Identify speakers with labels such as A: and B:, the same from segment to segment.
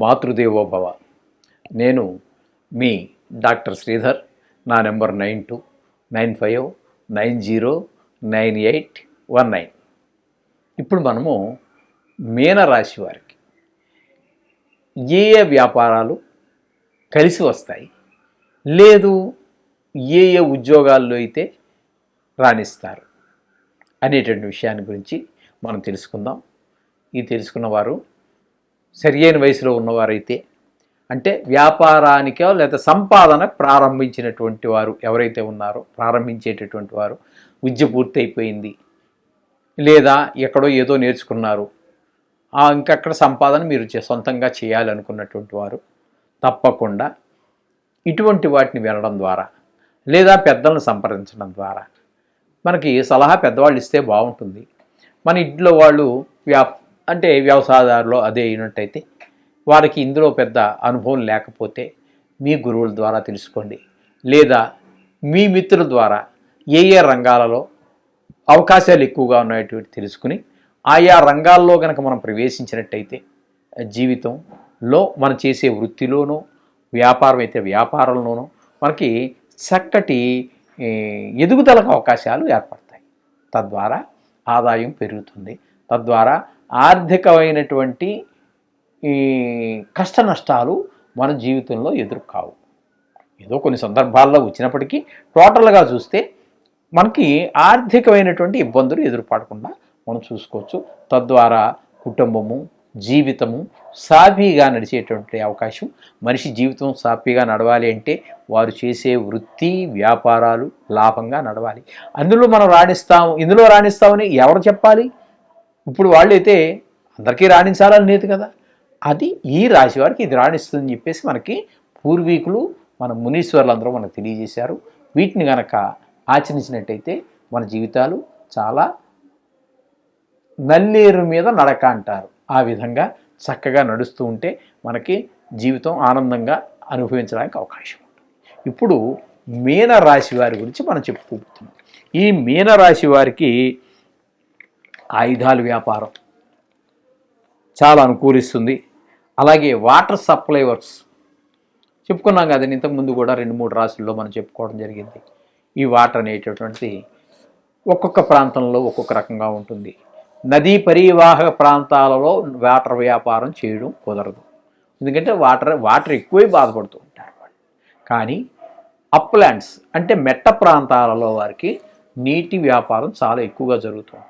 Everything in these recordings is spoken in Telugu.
A: మాతృదేవోభవ నేను మీ డాక్టర్ శ్రీధర్ నా number nine two nine five nine zero nine eight one nine. ఇప్పుడు మనము మీనరాశి వారికి ఏ ఏ వ్యాపారాలు కలిసి వస్తాయి లేదు ఏ ఏ ఉద్యోగాల్లో అయితే రాణిస్తారు అనేటువంటి విషయాన్ని గురించి మనం తెలుసుకుందాం. ఇది తెలుసుకున్నవారు సరియైన వయసులో ఉన్నవారైతే అంటే వ్యాపారానికో లేదా సంపాదన ప్రారంభించినటువంటి వారు ఎవరైతే ఉన్నారో ప్రారంభించేటటువంటి వారు విద్య పూర్తయిపోయింది. లేదా ఎక్కడో ఏదో నేర్చుకున్నారు. ఇంకక్కడ సంపాదన మీరు చే- సొంతంగా చేయాలనుకున్నటువంటి వారు తప్పకుండా ఇటువంటి వాటిని వినడం ద్వారా లేదా పెద్దలను సంప్రదించడం ద్వారా మనకి సలహా పెద్దవాళ్ళు ఇస్తే బాగుంటుంది. మన ఇంట్లో వాళ్ళు వ్యాప్ అంటే వ్యవసాయదారులో అదే అయినట్టయితే వారికి ఇందులో పెద్ద అనుభవం లేకపోతే మీ గురువుల ద్వారా తెలుసుకోండి. లేదా మీ మిత్రుల ద్వారా ఏ ఏ రంగాలలో అవకాశాలు ఎక్కువగా ఉన్నటువంటి తెలుసుకుని ఆయా రంగాల్లో కనుక మనం ప్రవేశించినట్టయితే జీవితంలో మనం చేసే వృత్తిలోనూ వ్యాపారం అయితే వ్యాపారంలోనూ మనకి చక్కటి ఎదుగుదలకు అవకాశాలు ఏర్పడతాయి. తద్వారా ఆదాయం పెరుగుతుంది. తద్వారా ఆర్థికమైనటువంటి ఈ కష్ట నష్టాలు మన జీవితంలో ఎదురు కావు ఏదో కొన్ని సందర్భాల్లో వచ్చినప్పటికీ టోటల్గా చూస్తే మనకి ఆర్థికమైనటువంటి ఇబ్బందులు ఎదురుపడకుండా మనం చూసుకోవచ్చు. తద్వారా కుటుంబము జీవితము సాఫీగా నడిచేటువంటి అవకాశం మనిషి జీవితం సాఫీగా నడవాలి అంటే వారు చేసే వృత్తి వ్యాపారాలు లాభంగా నడవాలి. అందులో మనం రాణిస్తాము ఇందులో రాణిస్తామని ఎవరు చెప్పాలి? ఇప్పుడు వాళ్ళైతే అందరికీ రాణించాలని లేదు కదా. అది ఈ రాశి వారికి ఇది రాణిస్తుందని చెప్పేసి మనకి పూర్వీకులు మన మునీశ్వర్లందరూ మనకు తెలియజేశారు. వీటిని గనక ఆచరించినట్టయితే మన జీవితాలు చాలా నల్లేరు మీద నడక అంటారు. ఆ విధంగా చక్కగా నడుస్తూ ఉంటే మనకి జీవితం ఆనందంగా అనుభవించడానికి అవకాశం ఉంటుంది. ఇప్పుడు మీన రాశి వారి గురించి మనం చెప్పుకుంటున్నాం ఈ మీన రాశి వారికి ఆయుధాల వ్యాపారం. చాలా అనుకూలిస్తుంది. అలాగే వాటర్ సప్లై వర్క్స్. చెప్పుకున్నాం కదండి ఇంతకుముందు కూడా రెండు మూడు రాసుల్లో మనం చెప్పుకోవడం జరిగింది. ఈ వాటర్ అనేటటువంటిది ఒక్కొక్క ప్రాంతంలో ఒక్కొక్క రకంగా ఉంటుంది. నదీ పరివాహక ప్రాంతాలలో వాటర్ వ్యాపారం చేయడం కుదరదు. ఎందుకంటే వాటర్ వాటర్ ఎక్కువై బాధపడుతూ ఉంటారు వాళ్ళు. కానీ అప్లాండ్స్ అంటే మెట్ట ప్రాంతాలలో వారికి నీటి వ్యాపారం చాలా ఎక్కువగా జరుగుతూ ఉంటుంది.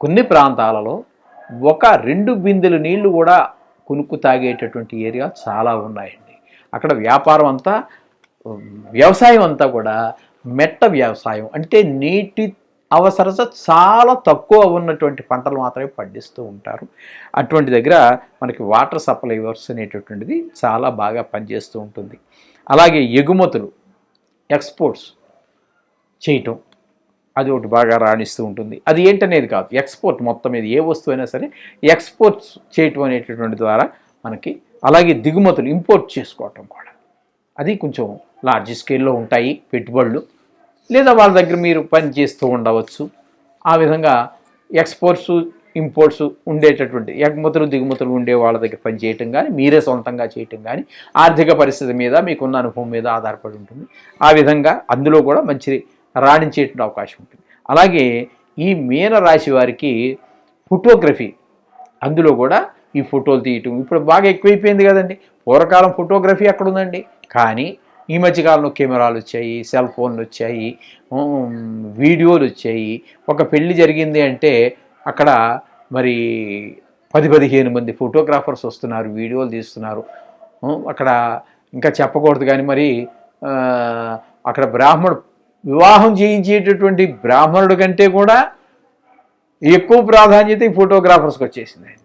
A: కొన్ని ప్రాంతాలలో ఒక రెండు బిందెలు నీళ్ళు కూడా కొనుక్కు తాగేటటువంటి ఏరియా చాలా ఉన్నాయండి. అక్కడ వ్యాపారం అంతా వ్యవసాయం అంతా కూడా మెట్ట వ్యవసాయం. అంటే నీటి అవసరత చాలా తక్కువ ఉన్నటువంటి పంటలు మాత్రమే పండిస్తూ ఉంటారు. అటువంటి దగ్గర మనకి వాటర్ సప్లై వర్క్స్ అనేటటువంటిది చాలా బాగా పనిచేస్తూ ఉంటుంది. అలాగే ఎగుమతులు ఎక్స్పోర్ట్స్ చేయటం అది ఒకటి బాగా రాణిస్తూ ఉంటుంది. అది ఏంటనేది కాదు. ఎక్స్పోర్ట్ మొత్తం మీద ఏ వస్తువు అయినా సరే ఎక్స్పోర్ట్స్ చేయటం అనేటటువంటి ద్వారా మనకి అలాగే దిగుమతులు ఇంపోర్ట్ చేసుకోవటం కూడా. అది కొంచెం లార్జ్ స్కేల్లో ఉంటాయి పెట్టుబడులు. లేదా వాళ్ళ దగ్గర మీరు పని చేస్తూ ఉండవచ్చు. ఆ విధంగా ఎక్స్పోర్ట్స్ ఇంపోర్ట్స్ ఉండేటటువంటి ఎగుమతులు దిగుమతులు ఉండే వాళ్ళ దగ్గర పని చేయటం కానీ మీరే సొంతంగా చేయటం కానీ ఆర్థిక పరిస్థితి మీద మీకున్న అనుభవం మీద ఆధారపడి ఉంటుంది. ఆ విధంగా అందులో కూడా మంచి రాణించేటువంటి అవకాశం ఉంటుంది. అలాగే ఈ మీన రాశి వారికి ఫోటోగ్రఫీ అందులో కూడా ఈ ఫోటోలు తీయటం ఇప్పుడు బాగా ఎక్కువైపోయింది కదండి. పూర్వకాలం ఫోటోగ్రఫీ అక్కడ ఉందండి. కానీ ఈ మధ్యకాలంలో కెమెరాలు వచ్చాయి సెల్ ఫోన్లు వచ్చాయి వీడియోలు వచ్చాయి. ఒక పెళ్ళి జరిగింది అంటే అక్కడ మరి పది పదిహేను మంది ఫోటోగ్రాఫర్స్ వస్తున్నారు వీడియోలు తీస్తున్నారు. అక్కడ ఇంకా చెప్పకూడదు కానీ మరి అక్కడ బ్రాహ్మణ వివాహం చేయించేటటువంటి బ్రాహ్మణుడి కంటే కూడా ఎక్కువ ప్రాధాన్యత ఈ ఫోటోగ్రాఫర్స్కి వచ్చేసిందండి.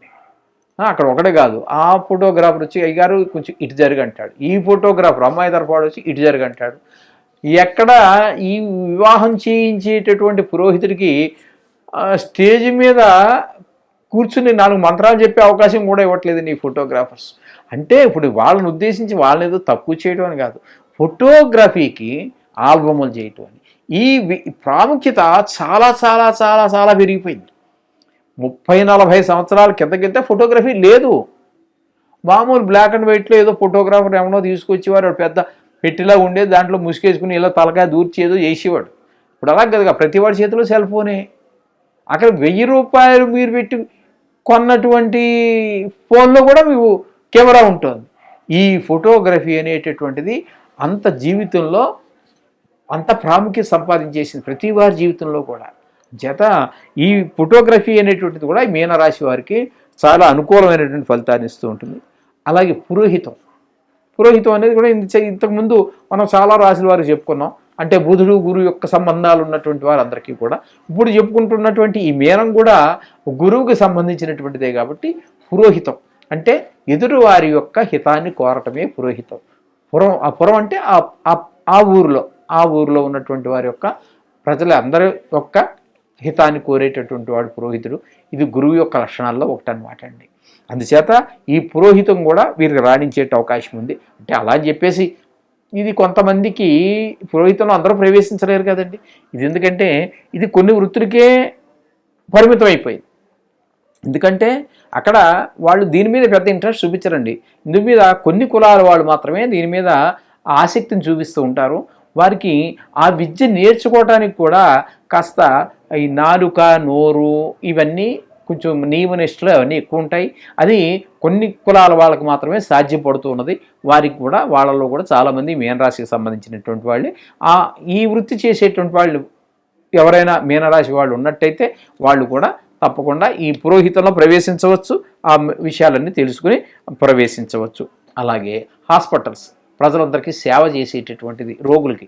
A: అక్కడ ఒకటే కాదు. ఆ ఫోటోగ్రాఫర్ వచ్చి అయ్యారు కొంచెం ఇటు జరిగంటాడు ఈ ఫోటోగ్రాఫర్ అమ్మాయి తరఫాడు వచ్చి ఇటు జరుగు ఎక్కడ ఈ వివాహం చేయించేటటువంటి పురోహితుడికి స్టేజ్ మీద కూర్చుని నాలుగు మంత్రాలు చెప్పే అవకాశం కూడా ఇవ్వట్లేదు నీ ఫోటోగ్రాఫర్స్. అంటే ఇప్పుడు వాళ్ళని ఉద్దేశించి వాళ్ళని ఏదో తక్కువ చేయడం అని కాదు. ఫోటోగ్రఫీకి ఆల్బములు చేయటం అని. ఈ ప్రాముఖ్యత చాలా చాలా చాలా చాలా పెరిగిపోయింది. ముప్పై నలభై సంవత్సరాల కిందకింత ఫోటోగ్రఫీ లేదు. మామూలు బ్లాక్ అండ్ వైట్లో ఏదో ఫోటోగ్రాఫర్ ఏమనో తీసుకొచ్చేవారు పెద్ద పెట్టిలా ఉండేది దాంట్లో ముసుకేసుకుని ఇలా తలకాయ దూర్చి ఏదో చేసేవాడు. ఇప్పుడు అలా కదా ప్రతి వాడి చేతిలో సెల్ ఫోనే. అక్కడ వెయ్యి రూపాయలు మీరు పెట్టి కొన్నటువంటి ఫోన్లో కూడా మీకు కెమెరా ఉంటుంది. ఈ ఫోటోగ్రఫీ అనేటటువంటిది అంత జీవితంలో అంత ప్రాముఖ్యత సంపాదించేసింది ప్రతి వారి జీవితంలో కూడా. జత ఈ ఫోటోగ్రఫీ అనేటువంటిది కూడా మీనరాశి వారికి చాలా అనుకూలమైనటువంటి ఫలితాన్ని ఇస్తూ ఉంటుంది. అలాగే పురోహితం. పురోహితం అనేది కూడా ఇంతకుముందు మనం చాలా రాశుల వారికి చెప్పుకున్నాం. అంటే బుధుడు గురు యొక్క సంబంధాలు ఉన్నటువంటి వారందరికీ కూడా. ఇప్పుడు చెప్పుకుంటున్నటువంటి ఈ మేనం కూడా గురువుకి సంబంధించినటువంటిదే కాబట్టి పురోహితం. అంటే ఎదురు వారి యొక్క హితాన్ని కోరటమే పురోహితం. పురం ఆ పురం అంటే ఆ- ఆ ఊరిలో. ఆ ఊరిలో ఉన్నటువంటి వారి యొక్క ప్రజల అందరి యొక్క హితాన్ని కోరేటటువంటి వాడు పురోహితుడు. ఇది గురువు యొక్క లక్షణాల్లో ఒకటి అనమాట అండి. అందుచేత ఈ పురోహితం కూడా వీరికి రాణించే అవకాశం ఉంది. అంటే అలా అని చెప్పేసి ఇది కొంతమందికి పురోహితంలో అందరూ ప్రవేశించలేరు కదండి. ఇది ఎందుకంటే ఇది కొన్ని వృత్తులకే పరిమితం అయిపోయింది. ఎందుకంటే అక్కడ వాళ్ళు దీని మీద పెద్ద ఇంట్రెస్ట్ చూపించరండి. ఇందు మీద కొన్ని కులాల వాళ్ళు మాత్రమే దీని మీద ఆసక్తిని చూపిస్తూ ఉంటారు. వారికి ఆ విద్య నేర్చుకోవడానికి కూడా కాస్త ఈ నాలుక నోరు ఇవన్నీ కొంచెం నియమనిష్టలు అవన్నీ ఎక్కువ ఉంటాయి. అది కొన్ని కులాల వాళ్ళకు మాత్రమే సాధ్యపడుతూ ఉన్నది. వారికి కూడా వాళ్ళలో కూడా చాలామంది మీనరాశికి సంబంధించినటువంటి వాళ్ళే. ఆ ఈ వృత్తి చేసేటువంటి వాళ్ళు ఎవరైనా మీనరాశి వాళ్ళు ఉన్నట్టయితే వాళ్ళు కూడా తప్పకుండా ఈ పురోహితంలో ప్రవేశించవచ్చు. ఆ విషయాలన్నీ తెలుసుకుని ప్రవేశించవచ్చు. అలాగే హాస్పిటల్స్. ప్రజలందరికీ సేవ చేసేటటువంటిది రోగులకి.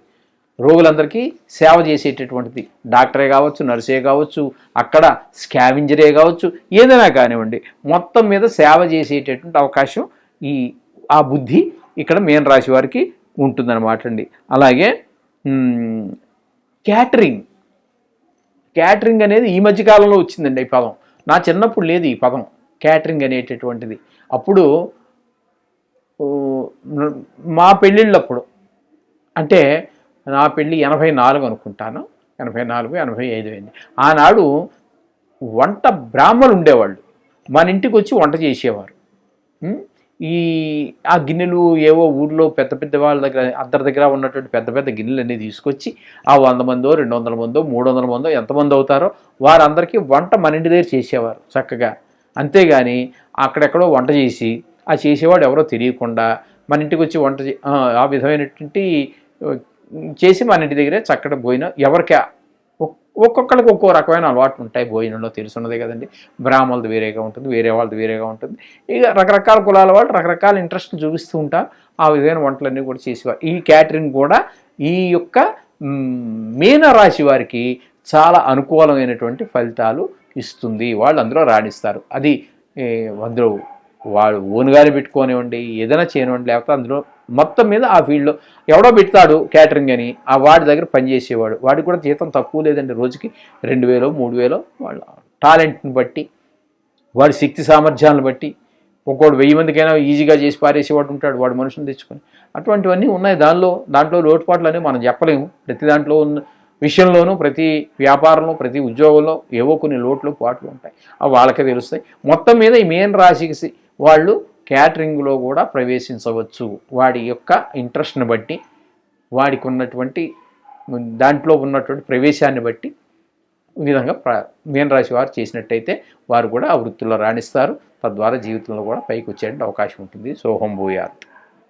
A: రోగులందరికీ సేవ చేసేటటువంటిది. డాక్టరే కావచ్చు నర్సే కావచ్చు అక్కడ స్కావింజరే కావచ్చు ఏదైనా కానివ్వండి. మొత్తం మీద సేవ చేసేటటువంటి అవకాశం ఈ ఆ బుద్ధి ఇక్కడ మేన్ రాశి వారికి ఉంటుందన్నమాట అండి. అలాగే క్యాటరింగ్. క్యాటరింగ్ అనేది ఈ మధ్యకాలంలో వచ్చిందండి ఈ పదం. నా చిన్నప్పుడు లేదు ఈ పదం క్యాటరింగ్ అనేటటువంటిది. అప్పుడు మా పెళ్ళిళ్ళప్పుడు అంటే నా పెళ్ళి ఎనభై నాలుగు అనుకుంటాను. ఎనభై నాలుగు ఎనభై ఐదు అయింది. ఆనాడు వంట బ్రాహ్మలు ఉండేవాళ్ళు. మన ఇంటికి వచ్చి వంట చేసేవారు. ఈ ఆ గిన్నెలు ఏవో ఊళ్ళో పెద్ద పెద్ద వాళ్ళ దగ్గర అందరి దగ్గర ఉన్నటువంటి పెద్ద పెద్ద గిన్నెలు అన్నీ తీసుకొచ్చి ఆ వంద మందో రెండు వందల మందో మూడు వందల మందో ఎంతమంది అవుతారో వారందరికీ వంట మన ఇంటి దగ్గర చేసేవారు చక్కగా. అంతేగాని అక్కడెక్కడో వంట చేసి ఆ చేసేవాడు ఎవరో తెలియకుండా మన ఇంటికి వచ్చి వంట చే- ఆ, విధమైనటువంటి చేసి మన ఇంటి దగ్గరే చక్కటి భోజనం ఎవరికి ఒక్కొక్కరికి ఒక్కో రకమైన అలవాట్లు ఉంటాయి. భోజనంలో తెలుసున్నదే కదండి. బ్రాహ్మణులది వేరేగా ఉంటుంది వేరే వాళ్ళది వేరేగా ఉంటుంది. ఇక రకరకాల కులాల వాళ్ళు రకరకాల ఇంట్రెస్ట్ చూపిస్తూ ఉంటారు. ఆ విధమైన వంటలన్నీ కూడా చేసేవారు. ఈ క్యాటరింగ్ కూడా ఈ యొక్క మీనరాశి వారికి చాలా అనుకూలమైనటువంటి ఫలితాలు ఇస్తుంది. వాళ్ళు అందులో రాణిస్తారు. అది అందులో వాడు ఓనుగానే పెట్టుకోనివ్వండి ఏదైనా చేయనివ్వండి లేకపోతే అందులో మొత్తం మీద ఆ ఫీల్డ్లో ఎవడో పెడతాడు క్యాటరింగ్ అని ఆ వాడి దగ్గర పనిచేసేవాడు వాడికి కూడా జీతం తక్కువ లేదండి. రోజుకి రెండు వేలో మూడు వేలో వాళ్ళ టాలెంట్ని బట్టి వాడి శక్తి సామర్థ్యాలను బట్టి ఒక్కోడు వెయ్యి మందికైనా ఈజీగా చేసి పారేసేవాడు ఉంటాడు. వాడు మనుషులు తెచ్చుకొని. అటువంటివన్నీ ఉన్నాయి. దానిలో దాంట్లో లోటుపాట్లు అనేవి మనం చెప్పలేము. ప్రతి దాంట్లో ఉన్న విషయంలోనూ ప్రతి వ్యాపారంలో ప్రతి ఉద్యోగంలో ఏవో కొన్ని లోట్లు పాట్లు ఉంటాయి. అవి వాళ్ళకే తెలుస్తాయి. మొత్తం మీద ఈ మెయిన్ రాశికి వాళ్ళు క్యాటరింగ్లో కూడా ప్రవేశించవచ్చు. వాడి యొక్క ఇంట్రెస్ట్ని బట్టి వాడికి ఉన్నటువంటి దాంట్లో ఉన్నటువంటి ప్రవేశాన్ని బట్టి ఈ విధంగా ప్ర మీనరాశి వారు చేసినట్టయితే వారు కూడా ఆ వృత్తిలో రాణిస్తారు. తద్వారా జీవితంలో కూడా పైకి వచ్చేటువంటి అవకాశం ఉంటుంది. సోహం భూయాత్.